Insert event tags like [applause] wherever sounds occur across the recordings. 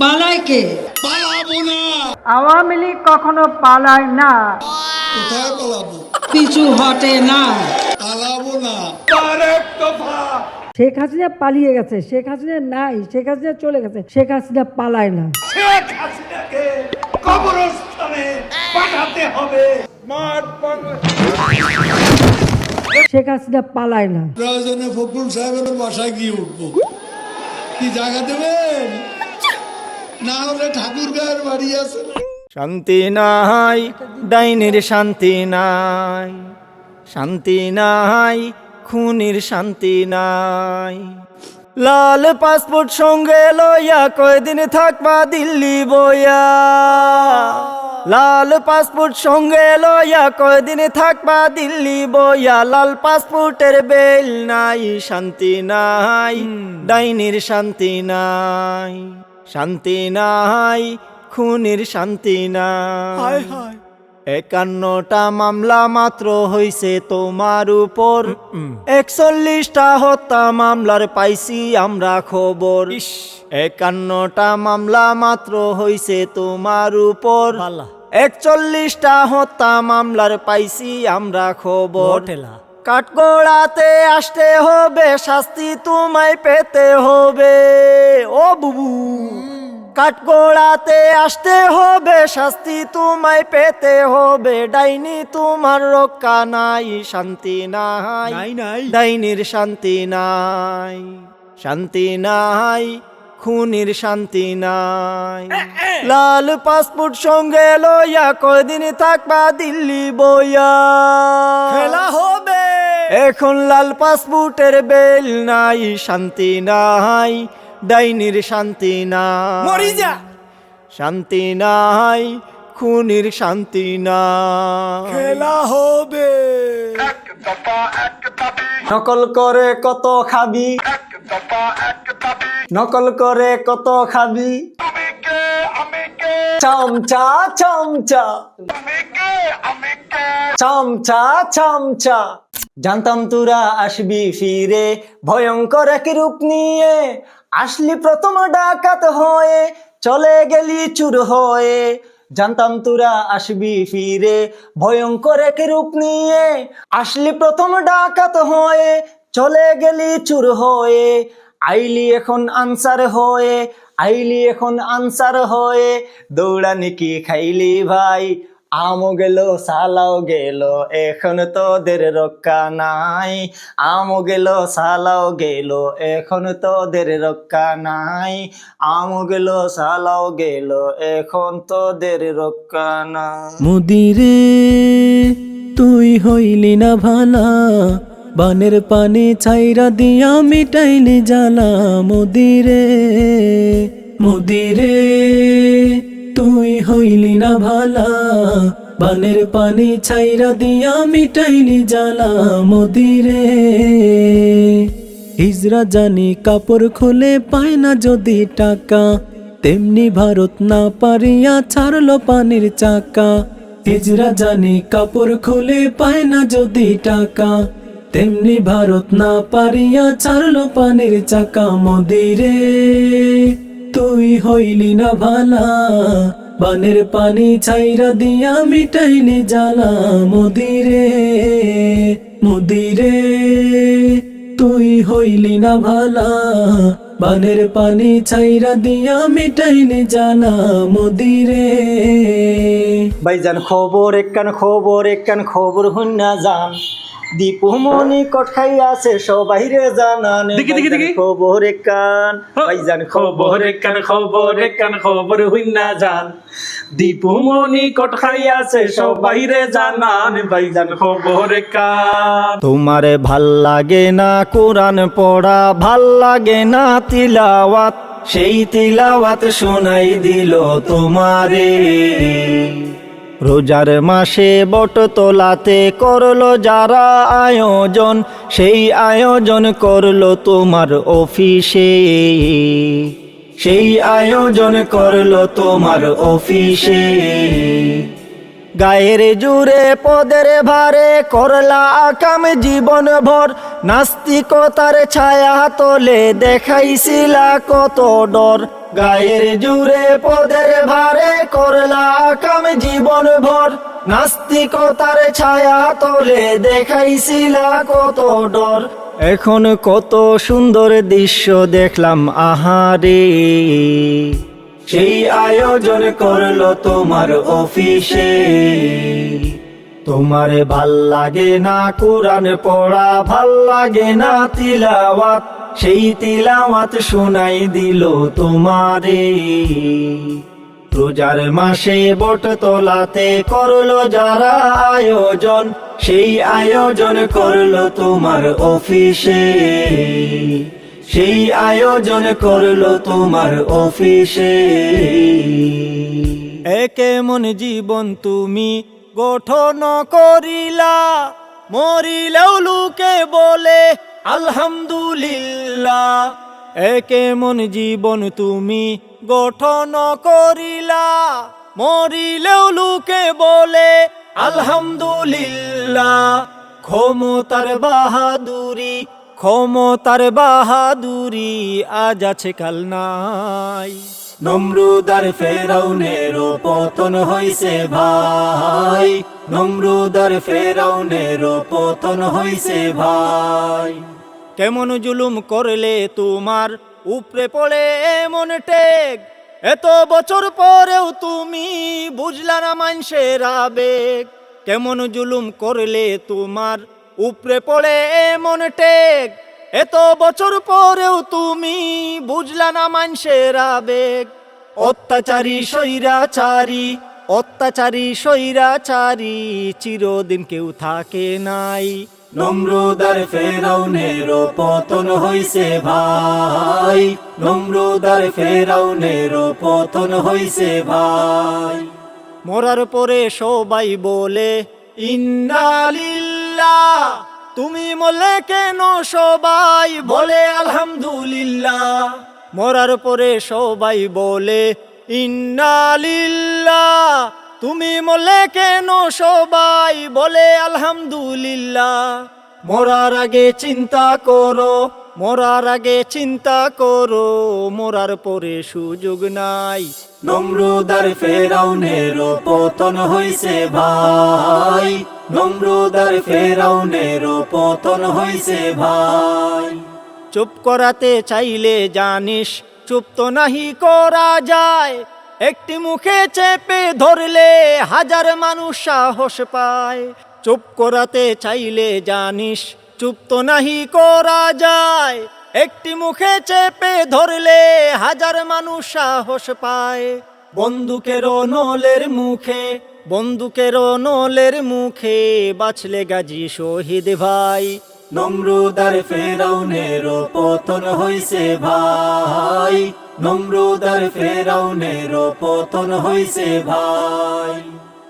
পালায় কে পালাবো না। আওয়ামী লীগ কখনো পালায় না। কোথায় পালাবো? পিছু হটে না। পালাবো না। শেখ হাসিনা পালিয়ে গেছে শেখ হাসিনা নাই শেখ হাসিনা চলে গেছে শেখ হাসিনা পালায় না। শেখ হাসিনাকে কবরস্থানে পাঠাতে হবে। মাঠ বাংলা শেখ হাসিনা পালায় না। প্রয়োজনে ফখরুল সাহেবের বাসায় গিয়ে উঠবো। কি জায়গা দেবেন? না হলে বাড়ি আছে। শান্তি নাই, ডাইনির শান্তি নাই। শান্তি নাই, খুনির শান্তি নাই। লাল পাসপোর্ট সঙ্গে লইয়া কয়দিন থাকবা দিল্লি বইয়া? লাল পাসপোর্ট সঙ্গে লইয়া কয়দিন থাকবা দিল্লি বইয়া? লাল পাসপোর্টের বেল নাই, শান্তি নাই, ডাইনির শান্তি নাই। শান্তি নাই খুনির শান্তি নাই। একান্নটা মামলা মাত্র হইছে তোমার উপর। একচল্লিশটা হত্যা মামলার পাইছি আমরা খবর। একান্নটা মামলা মাত্র হইছে তোমার উপর। একচল্লিশটা হত্যা মামলার পাইছি আমরা খবর। কাঠগোড়াতে আসতে হবে শাস্তি তোমায় পেতে হবে। ও বুবু কাঠগোড়াতে আসতে হবে শাস্তি তোমায় পেতে হবে। ডাইনি তোমার রক্ষা নাই শান্তি নাই। ডাইনির শান্তি নাই শান্তি নাই খুনির শান্তি নাই। লাল পাসপোর্ট সঙ্গে লইয়া কয়দিন থাকবা দিল্লি বইয়া। খেলা হবে। এখন লাল পাসপোর্টের বেল নাই শান্তি নাই ডাইনির শান্তি নাই। শান্তি নাই খুনির শান্তি না খেলা হবে। নকল করে কত খাবি? নকল করে কত খাবি? চামচা চামচা। চামচা চামচা। জানতাম তোরা আসবি ফিরে ভয়ঙ্কর এক রূপ নিয়ে। আসলি প্রথম ডাকাত হয়ে চলে গেলি চুর হয়ে। জানতাম তোরা আসবি ফিরে ভয়ঙ্কর এক রূপ নিয়ে। আসলি প্রথম ডাকাত হয়ে চলে গেলি চুর হয়ে। আইলি এখন আনসার হয়ে আইলি এখন আনসার হয়ে, দৌড়ানি কি খাইলি ভাই? আমও গেল, সালাও গেল, এখন তোদের রক্ষা নাই। আমও গেল, সালাও গেল, এখন তোদের রক্ষা নাই। আমও গেল, সালাও গেল, এখন তোদের রক্ষা নাই। মুদিরে, তুই হইলি না ভালা। বানের পানি ছাইরা দিয়া মিটাইলি জ্বালা মুদিরে মুদিরে। তুই হইলি না ভালা, বানের পানি ছাইরা দিয়া মিটাইলি জ্বালা মুদিরে। হিজরা জানি কাপড় খুলে পায় না যদি টাকা, তেমনি ভারত না পারিয়া ছাড়লো পানির চাকা। হিজরা জানি কাপড় খুলে পায় না যদি টাকা তেমনি ভারত না পারিয়া ছাড়লো পানির চাকা মদিরে। তুই হইলি না ভালা, বানের পানি ছাইরা দিয়া মিটাইলি জ্বালা মদিরে মদিরে। তুই হইলি না ভালা, বানের পানি ছাইরা দিয়া মিটাইলি জ্বালা মদিরে। ভাইজান খবর, একখান খবর একখান খবর হুন্না যান দীপু মনি কট খাই আছে সবাইরে জানান ভাইজান খবর একখান ভাইজান খবর একখান খবর একখান খবর হুন্না যান দীপু মনি কট খাই আছে সবাইরে জানান ভাইজান খবর একখান তোমারে ভালো লাগে না কোরআন পড়া ভালো লাগে না তিলাওয়াত। সেই তিলাওয়াত শোনাই দিল তোমারে। রোজার মাসে বট তোলাতে করল যারা আয়োজন, সেই আয়োজন করল তোমার অফিসে। সেই আয়োজন করল তোমার অফিসে। গায়ের জুড়ে পদের ভারে করলা আকাম জীবন ভর নাস্তিকতার ছায়া তোলে দেখাইছিলা কত ডর। গায়ের জুড়ে পদের ভারে করলা আকাম জীবন ভর নাস্তিকতার ছায়া তোলে দেখাইছিলা কত ডর। এখন কত সুন্দর দৃশ্য দেখলাম আহারে। সেই আয়োজন করল তোমার অফিসে। তোমার ভালো লাগে না কোরআন পড়া, ভালো লাগে না তিলাওয়াত, সেই তিলাওয়াত শোনাই দিল তোমারে। রোজার মাসে বট তোলাতে করল যারা আয়োজন, সেই আয়োজন করল তোমার অফিসে। সেই আয়োজন করল তোমার অফিসে। একে মন জীবন তুমি গঠন করিলা, মরিলেও লোকে বলে, আলহামদুলিল্লাহ। একে মন জীবন তুমি গঠন করিলা, মরিলেও লোকে বলে, আলহামদুলিল্লাহ। ক্ষমতার বাহাদুরি ক্ষমতার বাহাদুরি আজ আছে কাল নাই। নমরুদার ফেরাউনের পতন হইছে ভাই। নমরুদার ফেরাউনের পতন হইছে ভাই। কেমন জুলুম করলে তোমার উপরে পড়ে এমন টেক এত বছর পরেও তুমি বুঝলা না মানুষের আবেগ। কেমন জুলুম করলে তোমার উপরে পড়ে এমন টেক। এত বছর পরেও তুমি বুঝলা না মানুষের আবেগ। অত্যাচারী সৈরাচারী অত্যাচারী সৈরাচারী চিরদিন কেউ থাকে নাই। নম্রদার ফেরাউনের পতন হইছে ভাই। নম্রদার ফেরাউনের পতন হইছে ভাই। মরার পরে সবাই বলে ইন্নালিল্লাহ তুমি মলে কেন সবাই বলে আলহামদুলিল্লাহ? মরার পরে সবাই বলে ইন্নালিল্লা তুমি মলে কেন সবাই বলে আলহামদুলিল্লাহ? মরার আগে চিন্তা করো মরার আগে চিন্তা করো মরার পরে সুযোগ নাই। নম্রদার ফেরাউনের পতন হইছে ভাই। নম্রদার ফেরাউনের পতন হইছে ভাই। চুপ করাতে চাইলে জানিস চুপ তো নাহি করা যায়। একটি মুখে চেপে ধরলে হাজার মানুষ সাহস পায়। চুপ করাতে চাইলে জানিস চুপ তো নাহি করা যায়। একটি মুখে চেপে ধরলে হাজার মানুষ সাহস পায়। বন্দুকের নলের মুখে বন্দুকের নলের মুখে বাঁচলে গাজী শহীদ ভাই। নম্রদার ফেরাউনের পতন হইছে ভাই। নম্রদার ফেরাউনের পতন হইছে ভাই।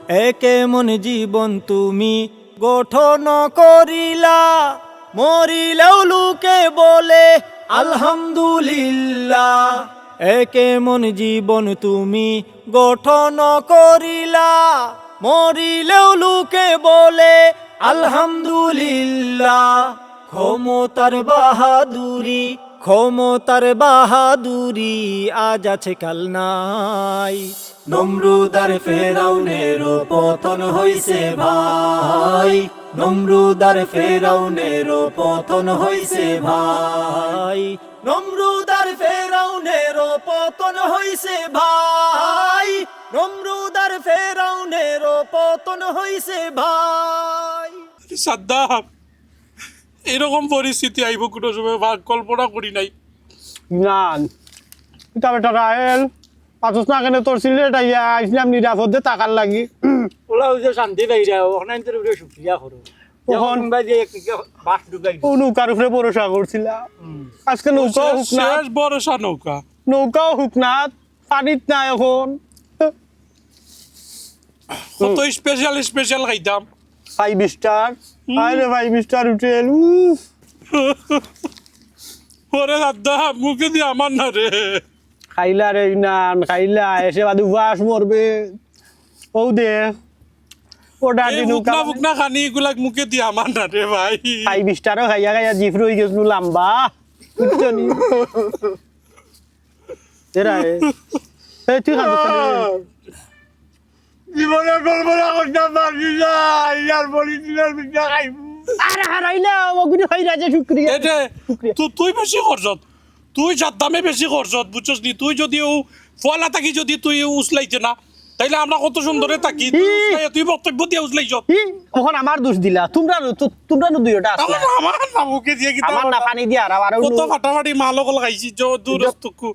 একে মন জীবন তুমি গঠন করিলা, মরিলেও লোকে বলে, আলহামদুলিল্লাহ। একে মন জীবন তুমি গঠন করিলা, মরিলেও লোকে বলে, আলহামদুলিল্লাহ। ক্ষমতার বাহাদুরি ক্ষমতার বাহাদুরি আজ আছে কাল নাই। নম্রুদার ফেরাউনের পতন হইছে ভাই। নম্রুদার ফেরাউনের পতন হইছে ভাই। নম্রুদার ফেরাউনের পতন হইছে ভাই। নম্রুদার ফেরাউনের পতন হইছে ভাই। সাদ্দাম এরকম পরিস্থিতি আইব কোনো সময় ভাগ কল্পনা করি নাই। না। এটা বেটা না কেন তোর সিলেট আইয়া আইসলাম নিরাপদে টাকার লাগি। ওলা যে শান্তি বাইরা ওখানে তোর শুক্রিয়া করো ওখান- যখন বাস ঢুকাই ও নৌকার উপরে ভরসা করছিলাম আজকে নৌকাও হুক না ভরসা নৌকা। নৌকাও হুক না পানিত নাই এখন। কত স্পেশাল স্পেশাল খাইতাম? ফাইভ স্টার আরে ফাইভ স্টার হোটেল উফ। [laughs] ওরে দাদা মুখে দিয়ে আমার না রে খাইলা রে নান খাইলা এসে বাদু বাস মরবে। ও দে। ওটা দিনু বুকনা খানি এগুলাক মুখে দিয়ে আমার না রে ভাই। খাই বিস্তারও খাইয়া খাইয়া জিফ রই গেছিল লাম্বা। বুঝছ নি এরা এ তুই খান জীবনে কল্পনা করতে পারছি না ইয়ার পলিথিনের পিঠা খাইব। আরে হারাইলা ওগুনি হই রাজে শুক্রিয়া। তুই বেশি খরচত তুই যার দামে বেশি খরচত বুঝছস নি? তুই যদি ও ফলা থাকি যদি তুই উসলাইছে না তাইলে আমরা কত সুন্দরে থাকি? তুই বক্তব্য দিয়ে উসলাইছ। ই আমার দোষ দিলা? তোমরা তোমরা নো দুইটা আসলা আমার না মুখে দিয়ে কি আমার না পানি দিয়া আর আর কত ফাটাফাটি মাল অকল খাইছি জ দূর তুকু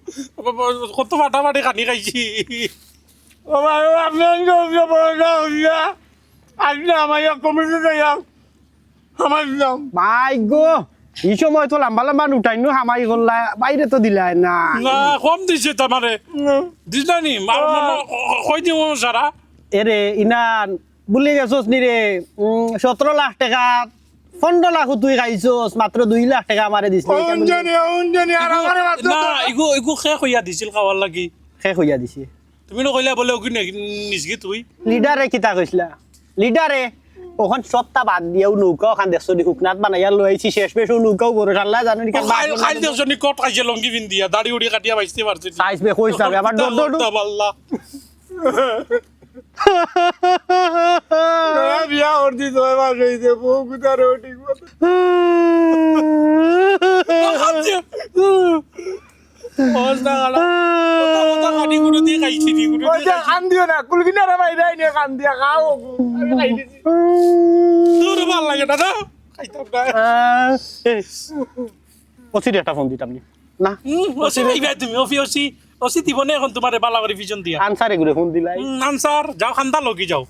কত ফাটাফাটি খানি খাইছি। ও ভাই ও আপনি জলদি পড়া হইয়া আজকে আমার কমিটি যাইয়া আমার নাম। মাই গো! এই সময় তো লম্বা লম্বা নুটাইনো হামাই করলা বাইরে তো দিলাই না। না কম দিছে তামারে দিস না নি মার কই দিও সারা। এরে ইনান বুলি গেছস নি রে। সতেরো লাখ টাকা পনেরো লাখ তুই খাইছস মাত্র দুই লাখ টাকা আমারে দিছিলি অঞ্জনি অঞ্জনি আর আমার মাত্র না ইগু ইগু শেষ হইয়া দিছিল খাওয়ার লাগি। শেষ হইয়া দিছি। তুমি নকইলা বলে নিজকে তুই। লিডারে কিতা কইছিলা লিডারে ওখান সপ্তাহ বাদ দিয়াও নৌকা ওখান দেখছ দি হুকনাত বানাইয়া লৈ আইছি শেষ পেশ নৌকাও বড় সাল্লা জানো নি খাইল খাইল দেওজনি কট খাইছে লঙ্গি পিন্দিয়া দাড়ি উড়ি কাটিয়া বাইতে পারছে সাইজ বে কইছ যাবে আবার আল্লাহ [laughs] বিয়া করছি ছয় মাস হয়েছে বউ কুতার ঠিক মতো অবস্থা খারাপ কথা কথা কাটি গুলো দিয়ে খাইছি দি গুলো ওই যে কান দিও না কুলকিনারে বাইরে আইনে কান খাও তোর ভালো লাগে দাদা খাইতাম না অসির একটা ফোন দিতাম না তুমি অফি ওসি দিবনে এখন তোমারে বালা করে ভিজন দিয়া আনসারে ঘুরে ফোন দিলাই আনসার যাও খান্দা লগি যাও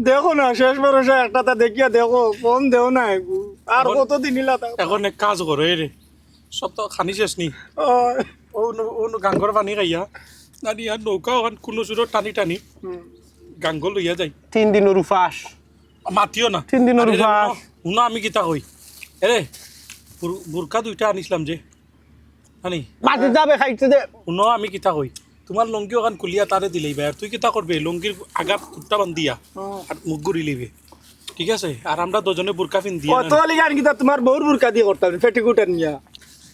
দেখো না শেষ ভরসা একটা তা দেখিয়া দেখো ফোন দেও না আর কতদিন নিলা তা এখন এক কাজ করো রে সব তো খানি শেষ নি ও গাঙ্গর পানি খাইয়া নানি আর নৌকা ওখান কোনো সুরত টানি টানি গাঙ্গ লইয়া যাই তিন দিনের উপাস। মাতিও না। তিন দিনের উপাস। শুনো, আমি কিতা কই এরে বুর- বুরকা দুইটা আনিছিলাম যে। আনি। মাটি যাবে খাইতে দে শুনো আমি কিতা কই তোমার লঙ্গি ওখান কুলিয়া তারে দিলেই ভাই আর তুই কিতা করবে লঙ্গির আগাত কুত্তা বান্ধিয়া আর মুখ গুড়ি লিবে। ঠিক আছে? আর আমরা দুজনে বুরকা পিন দিয়া কত লিগান কিতা তোমার বউর বুরকা দিয়ে করতাম পেটিকুটের নিয়া।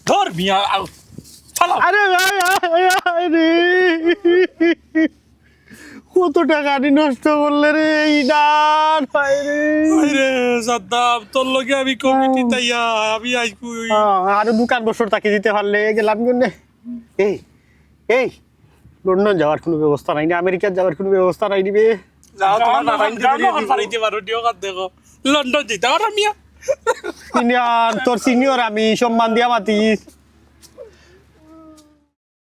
ধর মিয়া চালাও। আরে ভাই আয়, আয় রে কত টাকা দি নষ্ট করলে রে এই ডান ভাই রে। সাদ্দাম তোর লগে আমি কমিটি তাইয়া আমি আইকু আহ, আরও দোকান বছর তাকে দিতে পারলে গেলাম কেন এই এই লন্ডন যাওয়ার কোনো ব্যবস্থা নাই না আমেরিকা যাওয়ার কোনো ব্যবস্থা নাই দিবে যাও তোমার নারায়ণ পারিতে পারো দিও কাত দেখো লন্ডন যেতে পারো মিয়া। তোর সিনিয়র আমি সম্মান দিয়া মাতিস